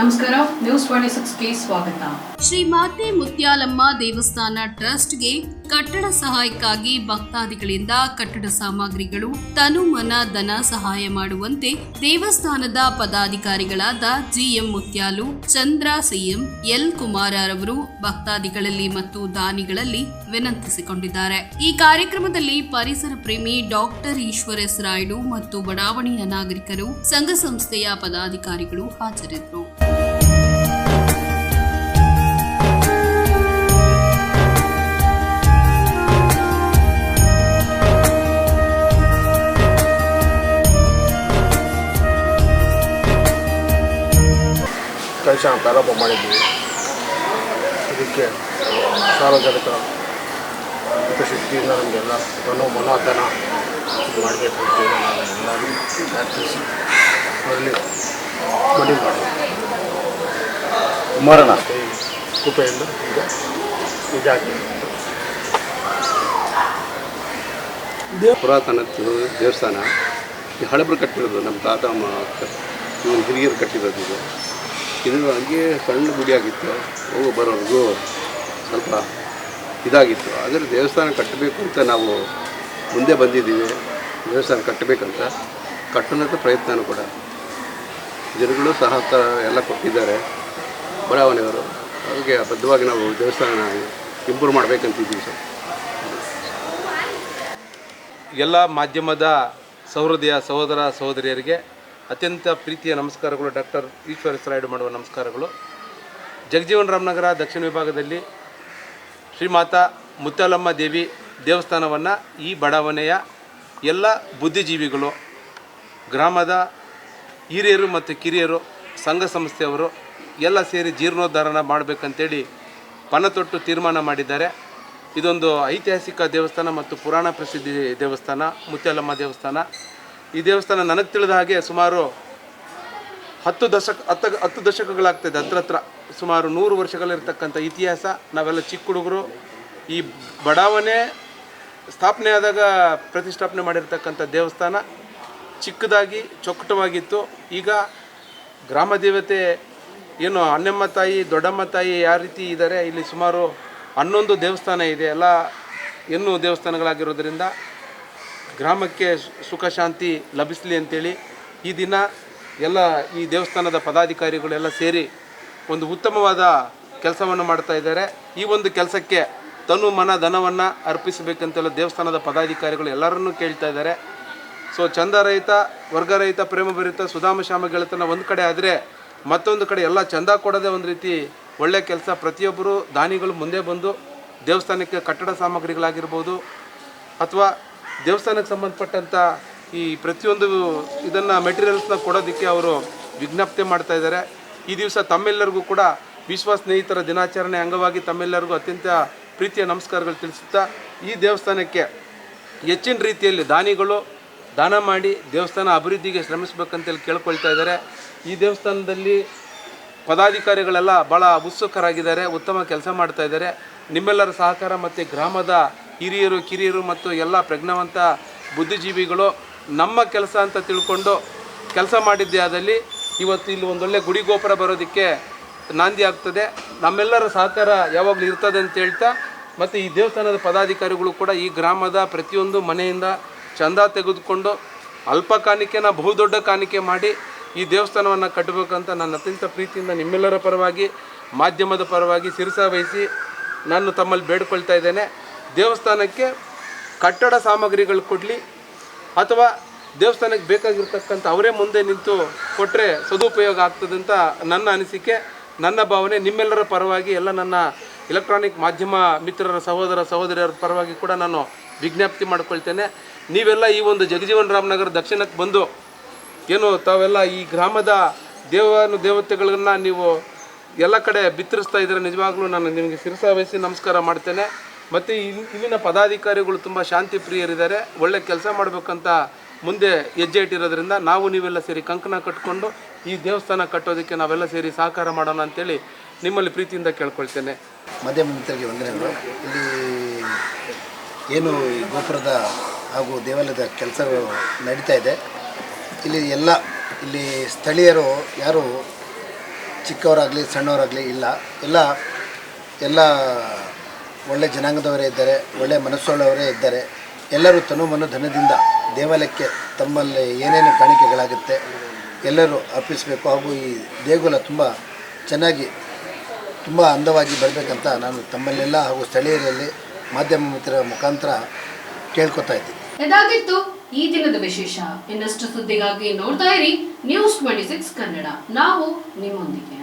ನಮಸ್ಕಾರ news twenty ಸ್ವಾಗತ. ಶ್ರೀ ಮಾತೆ ಮುತ್ಯಾಲಮ್ಮ ದೇವಸ್ಥಾನ ಟ್ರಸ್ಟ್ಗೆ ಕಟ್ಟಡ ಸಹಾಯಕ್ಕಾಗಿ ಭಕ್ತಾದಿಗಳಿಂದ ಕಟ್ಟಡ ಸಾಮಗ್ರಿಗಳು, ತನು ಮನ, ಧನ ಸಹಾಯ ಮಾಡುವಂತೆ ದೇವಸ್ಥಾನದ ಪದಾಧಿಕಾರಿಗಳಾದ GM Mutyalu, Chandra CM, L ಕುಮಾರರವರು ಭಕ್ತಾದಿಗಳಲ್ಲಿ ಮತ್ತು ದಾನಿಗಳಲ್ಲಿ ವಿನಂತಿಸಿಕೊಂಡಿದ್ದಾರೆ. ಈ ಕಾರ್ಯಕ್ರಮದಲ್ಲಿ ಪರಿಸರ ಪ್ರೇಮಿ ಡಾಕ್ಟರ್ ಈಶ್ವರ ಎಸ್ ರಾಯ್ಡು ಮತ್ತು ಬಡಾವಣೆಯ ನಾಗರಿಕರು, ಸಂಘ ಸಂಸ್ಥೆಯ ಪದಾಧಿಕಾರಿಗಳು ಹಾಜರಿದ್ದರು. ಕೆಲಸ ಪ್ರಾರಂಭ ಮಾಡಿದ್ದೀವಿ ಇದಕ್ಕೆ ಸಾರ್ವಜನಿಕ ಹಿತಶಕ್ತಿಯಿಂದ ನಮಗೆಲ್ಲ ಮನೋ ಮನೋಧನ ಮಾಡಬೇಕು ಅಂತೇಳಿ ನಾನು ಎಲ್ಲರೂ ಪ್ರಾರ್ಥಿಸಿ ಅದರಲ್ಲಿ ಮನೆ ಮಾಡಿ ಮರಣ. ಕೃಪೆಯಿಂದ ಈಗ ಇದಾಗಿ ಪುರಾತನ ದೇವಸ್ಥಾನ. ಈ ಹಳಬರು ಕಟ್ಟಿರೋದು ನಮ್ಮ ತಾತ ಇವನು ಹಿರಿಯರು ಕಟ್ಟಿರೋದು ಇದು. ಇದು ಹಂಗೆ ಸಣ್ಣ ಗುಡಿಯಾಗಿತ್ತು, ಹೋಗೋ ಬರೋರಿಗೂ ಸ್ವಲ್ಪ ಇದಾಗಿತ್ತು. ಆದರೆ ದೇವಸ್ಥಾನ ಕಟ್ಟಬೇಕು ಅಂತ ನಾವು ಮುಂದೆ ಬಂದಿದ್ದೀವಿ. ದೇವಸ್ಥಾನ ಕಟ್ಟಬೇಕಂತ ಕಟ್ಟುವಂಥ ಪ್ರಯತ್ನನೂ ಕೂಡ ಜನಗಳು ಸಹ ತ ಎಲ್ಲ ಕೊಟ್ಟಿದ್ದಾರೆ. ಬಡಾವಣೆಯವರು, ಅವ್ರಿಗೆ ಬದ್ಧವಾಗಿ ನಾವು ದೇವಸ್ಥಾನ ಇಂಪ್ರೂವ್ ಮಾಡಬೇಕಂತಿದ್ದೀವಿ ಸರ್. ಎಲ್ಲ ಮಾಧ್ಯಮದ ಸಹೃದಯ ಸಹೋದರ ಸಹೋದರಿಯರಿಗೆ ಅತ್ಯಂತ ಪ್ರೀತಿಯ ನಮಸ್ಕಾರಗಳು ಡಾಕ್ಟರ್ ಈಶ್ವರ ಹೆಸರಾಯ್ಡು ಮಾಡುವ ನಮಸ್ಕಾರಗಳು. ಜಗಜೀವನ್ ರಾಮನಗರ ದಕ್ಷಿಣ ವಿಭಾಗದಲ್ಲಿ ಶ್ರೀಮಾತಾ ಮುತ್ತಲಮ್ಮ ದೇವಿ ದೇವಸ್ಥಾನವನ್ನು ಈ ಬಡಾವಣೆಯ ಎಲ್ಲ ಬುದ್ಧಿಜೀವಿಗಳು, ಗ್ರಾಮದ ಹಿರಿಯರು ಮತ್ತು ಕಿರಿಯರು, ಸಂಘ ಸಂಸ್ಥೆಯವರು ಎಲ್ಲ ಸೇರಿ ಜೀರ್ಣೋದ್ಧಾರಣ ಮಾಡಬೇಕಂತೇಳಿ ಪಣ ತೊಟ್ಟು ತೀರ್ಮಾನ ಮಾಡಿದ್ದಾರೆ. ಇದೊಂದು ಐತಿಹಾಸಿಕ ದೇವಸ್ಥಾನ ಮತ್ತು ಪುರಾಣ ಪ್ರಸಿದ್ಧಿ ದೇವಸ್ಥಾನ ಮುತ್ಯಾಲಮ್ಮ ದೇವಸ್ಥಾನ. ಈ ದೇವಸ್ಥಾನ ನನಗೆ ತಿಳಿದ ಹಾಗೆ ಸುಮಾರು ಹತ್ತು ದಶಕ, ಹತ್ತು ಹತ್ತು ದಶಕಗಳಾಗ್ತದೆ. ಹತ್ರ ಹತ್ರ ಸುಮಾರು ನೂರು ವರ್ಷಗಳಿರ್ತಕ್ಕಂಥ ಇತಿಹಾಸ. ನಾವೆಲ್ಲ ಚಿಕ್ಕ ಹುಡುಗರು. ಈ ಬಡಾವಣೆ ಸ್ಥಾಪನೆ ಆದಾಗ ಪ್ರತಿಷ್ಠಾಪನೆ ಮಾಡಿರ್ತಕ್ಕಂಥ ದೇವಸ್ಥಾನ ಚಿಕ್ಕದಾಗಿ, ಚೊಕ್ಕಟವಾಗಿತ್ತು. ಈಗ ಗ್ರಾಮ ದೇವತೆ, ಏನು ಅನ್ನಮ್ಮ ತಾಯಿ, ದೊಡ್ಡಮ್ಮ ತಾಯಿ ಯಾವ ರೀತಿ ಇದ್ದಾರೆ, ಇಲ್ಲಿ ಸುಮಾರು ಹನ್ನೊಂದು ದೇವಸ್ಥಾನ ಇದೆ. ಎಲ್ಲ ಹೆಣ್ಣು ದೇವಸ್ಥಾನಗಳಾಗಿರೋದ್ರಿಂದ ಗ್ರಾಮಕ್ಕೆ ಸುಖ ಶಾಂತಿ ಲಭಿಸಲಿ ಅಂತೇಳಿ ಈ ದಿನ ಎಲ್ಲ ಈ ದೇವಸ್ಥಾನದ ಪದಾಧಿಕಾರಿಗಳೆಲ್ಲ ಸೇರಿ ಒಂದು ಉತ್ತಮವಾದ ಕೆಲಸವನ್ನು ಮಾಡ್ತಾ ಇದ್ದಾರೆ. ಈ ಒಂದು ಕೆಲಸಕ್ಕೆ ತನು ಮನ ಧನವನ್ನು ಅರ್ಪಿಸಬೇಕಂತೆಲ್ಲ ದೇವಸ್ಥಾನದ ಪದಾಧಿಕಾರಿಗಳು ಎಲ್ಲರನ್ನೂ ಕೇಳ್ತಾ ಇದ್ದಾರೆ. ಸೊ ಚಂದರಹಿತ, ವರ್ಗರಹಿತ, ಪ್ರೇಮಭರಿತ, ಸುಧಾಮ ಶ್ಯಾಮ ಗೆಳೆತನ ಒಂದು ಕಡೆ ಆದರೆ ಮತ್ತೊಂದು ಕಡೆ ಎಲ್ಲ ಚಂದ ಕೊಡೋದೇ ಒಂದು ರೀತಿ ಒಳ್ಳೆಯ ಕೆಲಸ ಪ್ರತಿಯೊಬ್ಬರು ದಾನಿಗಳು ಮುಂದೆ ಬಂದು ದೇವಸ್ಥಾನಕ್ಕೆ ಕಟ್ಟಡ ಸಾಮಗ್ರಿಗಳಾಗಿರ್ಬೋದು ಅಥವಾ ದೇವಸ್ಥಾನಕ್ಕೆ ಸಂಬಂಧಪಟ್ಟಂಥ ಈ ಪ್ರತಿಯೊಂದು ಇದನ್ನು ಮೆಟೀರಿಯಲ್ಸ್ನ ಕೊಡೋದಕ್ಕೆ ಅವರು ವಿಜ್ಞಪ್ತಿ ಮಾಡ್ತಾ ಇದ್ದಾರೆ. ಈ ದಿವಸ ತಮ್ಮೆಲ್ಲರಿಗೂ ಕೂಡ ವಿಶ್ವ ಸ್ನೇಹಿತರ ದಿನಾಚರಣೆ ಅಂಗವಾಗಿ ತಮ್ಮೆಲ್ಲರಿಗೂ ಅತ್ಯಂತ ಪ್ರೀತಿಯ ನಮಸ್ಕಾರಗಳು ತಿಳಿಸುತ್ತಾ ಈ ದೇವಸ್ಥಾನಕ್ಕೆ ಹೆಚ್ಚಿನ ರೀತಿಯಲ್ಲಿ ದಾನಿಗಳು ದಾನ ಮಾಡಿ ದೇವಸ್ಥಾನ ಅಭಿವೃದ್ಧಿಗೆ ಶ್ರಮಿಸಬೇಕಂತೇಳಿ ಕೇಳ್ಕೊಳ್ತಾ ಇದ್ದಾರೆ. ಈ ದೇವಸ್ಥಾನದಲ್ಲಿ ಪದಾಧಿಕಾರಿಗಳೆಲ್ಲ ಭಾಳ ಉತ್ಸುಕರಾಗಿದ್ದಾರೆ, ಉತ್ತಮ ಕೆಲಸ ಮಾಡ್ತಾ ಇದ್ದಾರೆ. ನಿಮ್ಮೆಲ್ಲರ ಸಹಕಾರ ಮತ್ತು ಗ್ರಾಮದ ಹಿರಿಯರು, ಕಿರಿಯರು ಮತ್ತು ಎಲ್ಲ ಪ್ರಜ್ಞಾವಂತ ಬುದ್ಧಿಜೀವಿಗಳು ನಮ್ಮ ಕೆಲಸ ಅಂತ ತಿಳ್ಕೊಂಡು ಕೆಲಸ ಮಾಡಿದ್ದೇ ಆದಲ್ಲಿ ಇವತ್ತು ಇಲ್ಲಿ ಒಂದೊಳ್ಳೆ ಗುಡಿ ಗೋಪುರ ಬರೋದಕ್ಕೆ ನಾಂದಿ ಆಗ್ತದೆ. ನಮ್ಮೆಲ್ಲರ ಸಹಕಾರ ಯಾವಾಗಲೂ ಇರ್ತದೆ ಅಂತ ಹೇಳ್ತಾ ಮತ್ತು ಈ ದೇವಸ್ಥಾನದ ಪದಾಧಿಕಾರಿಗಳು ಕೂಡ ಈ ಗ್ರಾಮದ ಪ್ರತಿಯೊಂದು ಮನೆಯಿಂದ ಚಂದ ತೆಗೆದುಕೊಂಡು ಅಲ್ಪ ಕಾಣಿಕೆನ ಬಹುದೊಡ್ಡ ಕಾಣಿಕೆ ಮಾಡಿ ಈ ದೇವಸ್ಥಾನವನ್ನು ಕಟ್ಟಬೇಕಂತ ನನ್ನ ಅತ್ಯಂತ ಪ್ರೀತಿಯಿಂದ ನಿಮ್ಮೆಲ್ಲರ ಪರವಾಗಿ, ಮಾಧ್ಯಮದ ಪರವಾಗಿ ಶಿರಸ ವಹಿಸಿ ನಾನು ತಮ್ಮಲ್ಲಿ ಬೇಡ್ಕೊಳ್ತಾ ಇದ್ದೇನೆ. ದೇವಸ್ಥಾನಕ್ಕೆ ಕಟ್ಟಡ ಸಾಮಗ್ರಿಗಳು ಕೊಡಲಿ, ಅಥವಾ ದೇವಸ್ಥಾನಕ್ಕೆ ಬೇಕಾಗಿರ್ತಕ್ಕಂಥ ಅವರೇ ಮುಂದೆ ನಿಂತು ಕೊಟ್ಟರೆ ಸದುಪಯೋಗ ಆಗ್ತದಂತ ನನ್ನ ಅನಿಸಿಕೆ, ನನ್ನ ಭಾವನೆ. ನಿಮ್ಮೆಲ್ಲರ ಪರವಾಗಿ ಎಲ್ಲ ನನ್ನ ಎಲೆಕ್ಟ್ರಾನಿಕ್ ಮಾಧ್ಯಮ ಮಿತ್ರರ, ಸಹೋದರ, ಸಹೋದರಿಯರ ಪರವಾಗಿ ಕೂಡ ನಾನು ವಿಜ್ಞಾಪ್ತಿ ಮಾಡ್ಕೊಳ್ತೇನೆ. ನೀವೆಲ್ಲ ಈ ಒಂದು ಜಗಜೀವನ್ ರಾಮನಗರ ದಕ್ಷಿಣಕ್ಕೆ ಬಂದು ಏನು ತಾವೆಲ್ಲ ಈ ಗ್ರಾಮದ ದೇವಾನು, ದೇವತೆಗಳನ್ನ ನೀವು ಎಲ್ಲ ಕಡೆ ಬಿತ್ತರಿಸ್ತಾ ಇದ್ದರೆ? ನಿಜವಾಗ್ಲೂ ನಾನು ನಿಮಗೆ ಶಿರಸಾವಹಿಸಿ ನಮಸ್ಕಾರ ಮಾಡ್ತೇನೆ. ಮತ್ತು ಇಲ್- ಇಲ್ಲಿನ ಪದಾಧಿಕಾರಿಗಳು ತುಂಬ ಶಾಂತಿ ಪ್ರಿಯರಿದ್ದಾರೆ. ಒಳ್ಳೆ ಕೆಲಸ ಮಾಡಬೇಕಂತ ಮುಂದೆ ಹೆಜ್ಜೆ ಇಟ್ಟಿರೋದ್ರಿಂದ ನಾವು ನೀವೆಲ್ಲ ಸೇರಿ ಕಂಕಣ ಕಟ್ಕೊಂಡು ಈ ದೇವಸ್ಥಾನ ಕಟ್ಟೋದಕ್ಕೆ ನಾವೆಲ್ಲ ಸೇರಿ ಸಹಕಾರ ಮಾಡೋಣ ಅಂತೇಳಿ ನಿಮ್ಮಲ್ಲಿ ಪ್ರೀತಿಯಿಂದ ಕೇಳ್ಕೊಳ್ತೇನೆ. ಮಾಧ್ಯಮ ಮಿತ್ರರಿಗೆ ವಂದನೆಗಳು. ಇಲ್ಲಿ ಏನು ಈ ಗೋಪುರದ ಹಾಗೂ ದೇವಾಲಯದ ಕೆಲಸಗಳು ನಡೀತಾ ಇದೆ. ಇಲ್ಲಿ ಎಲ್ಲ, ಇಲ್ಲಿ ಸ್ಥಳೀಯರು ಯಾರು ಚಿಕ್ಕವರಾಗಲಿ ಸಣ್ಣವರಾಗಲಿ ಇಲ್ಲ. ಎಲ್ಲ ಎಲ್ಲ ಒಳ್ಳೆ ಜನಾಂಗದವರೇ ಇದ್ದಾರೆ, ಒಳ್ಳೆ ಮನಸ್ಸುಳ್ಳವರೇ ಇದ್ದಾರೆ. ಎಲ್ಲರೂ ತನು ಮನು ಧನದಿಂದ ದೇವಾಲಯಕ್ಕೆ ತಮ್ಮಲ್ಲಿ ಏನೇನು ಕಾಣಿಕೆಗಳಾಗುತ್ತೆ ಎಲ್ಲರೂ ಅರ್ಪಿಸಬೇಕು. ಹಾಗೂ ಈ ದೇಗುಲ ತುಂಬ ಚೆನ್ನಾಗಿ, ತುಂಬ ಅಂದವಾಗಿ ಬರಬೇಕಂತ ನಾನು ತಮ್ಮಲ್ಲೆಲ್ಲ ಹಾಗೂ ಸ್ಥಳೀಯರಲ್ಲಿ ಮಾಧ್ಯಮ ಮಿತ್ರರ ಮುಖಾಂತರ ಕೇಳ್ಕೊತಾ ಇದ್ದೀನಿ. ಇದಾಗಿತ್ತು ಈ ದಿನದ ವಿಶೇಷ? ಇನ್ನಷ್ಟು ಸುದ್ದಿಗಾಗಿ ನೋಡ್ತಾ ಇರಿ ನ್ಯೂಸ್ ಟ್ವೆಂಟಿ ಸಿಕ್ಸ್ ಕನ್ನಡ. ನಾವು ನಿಮ್ಮೊಂದಿಗೆ.